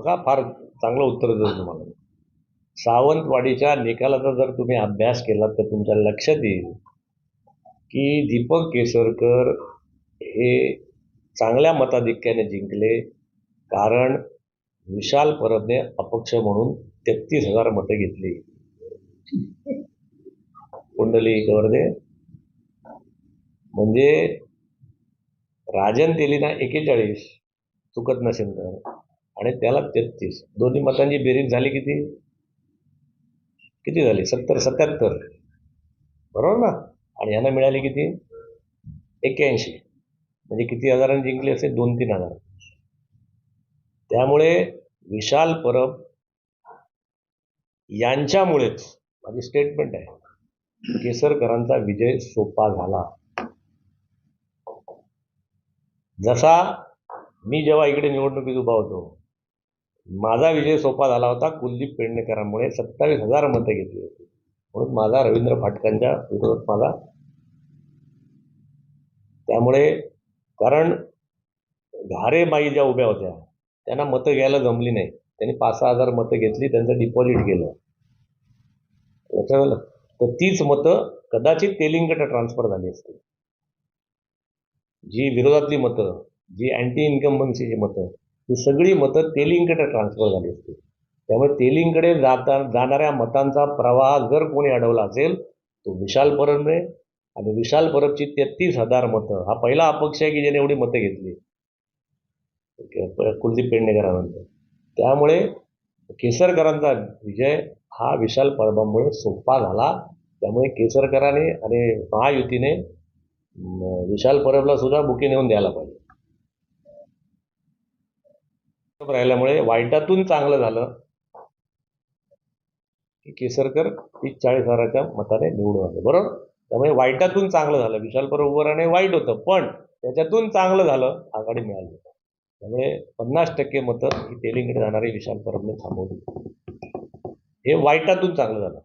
बघा फार चांगलं उत्तर देतो तुम्हाला. सावंतवाडीच्या निकालाचा जर तुम्ही अभ्यास केला तर तुमच्या लक्षात येईल की दीपक केसरकर हे चांगल्या मताधिक्याने जिंकले. कारण विशाल परबने अपक्ष म्हणून तेहतीस हजार मतं घेतली. कुंडली गवर्दे म्हणजे राजन तेलीना एकेचाळीस चुकत नसेल तर आणि त्याला तेहतीस. दोन्ही मतांची बेरीज झाली किती? किती झाली? सत्तर सत्याहत्तर. बरोबर ना? आणि यांना मिळाली किती? एक्क्याऐंशी. म्हणजे किती हजारांनी जिंकली असेल? दोन तीन हजार. त्यामुळे विशाल परब यांच्यामुळेच माझी स्टेटमेंट आहे. केसरकरांचा विजय सोपा झाला. जसा मी जेव्हा इकडे निवडणुकीत उभा होतो माझा विजय सोपा झाला होता कुलदीप पेडणेकरांमुळे सत्तावीस हजार मतं घेतली होती. म्हणून माझा रवींद्र फाटकांच्या विरोधात माझा. त्यामुळे कारण घारेबाई ज्या उभ्या होत्या त्यांना मतं घ्यायला जमली नाही. त्यांनी पाच सहा हजार मतं घेतली त्यांचं डिपॉझिट गेलं. लक्षात आलं? तर तीच मतं कदाचित तेलिंगकडे ट्रान्सफर झाली असती. जी विरोधातली मतं जी अँटी इन्कम्बन्सीची मतं ही सगळी मतं तेलिंगकडे ट्रान्सफर झाली असती त्यामुळे तेलिंगकडे जाता जाणाऱ्या मतांचा प्रवाह जर कोणी अडवला असेल तो विशाल परबने आणि विशाल परबची तेहतीस हजार मतं हा पहिला अपक्ष आहे की ज्याने एवढी मतं घेतली? कुलदीप पेडणेकरांनंतर. त्यामुळे केसरकरांचा विजय हा विशाल परबामुळे सोपा झाला. त्यामुळे केसरकरांनी आणि महायुतीने विशाल परबला सुद्धा बुके नेऊन द्यायला पाहिजे. राहिल्यामुळे वाईटातून चांगलं झालं. की केसरकर तीस चाळीस हजाराच्या मताने निवडून आले. बरोबर? त्यामुळे वाईटातून चांगलं झालं. विशाल परब उभं राहणे वाईट होतं पण त्याच्यातून चांगलं झालं आघाडी मिळाली. त्यामुळे पन्नास टक्के मतं ही तेलिंगकडे जाणारी विशाल परबने थांबवली. हे वाईटातून चांगलं झालं.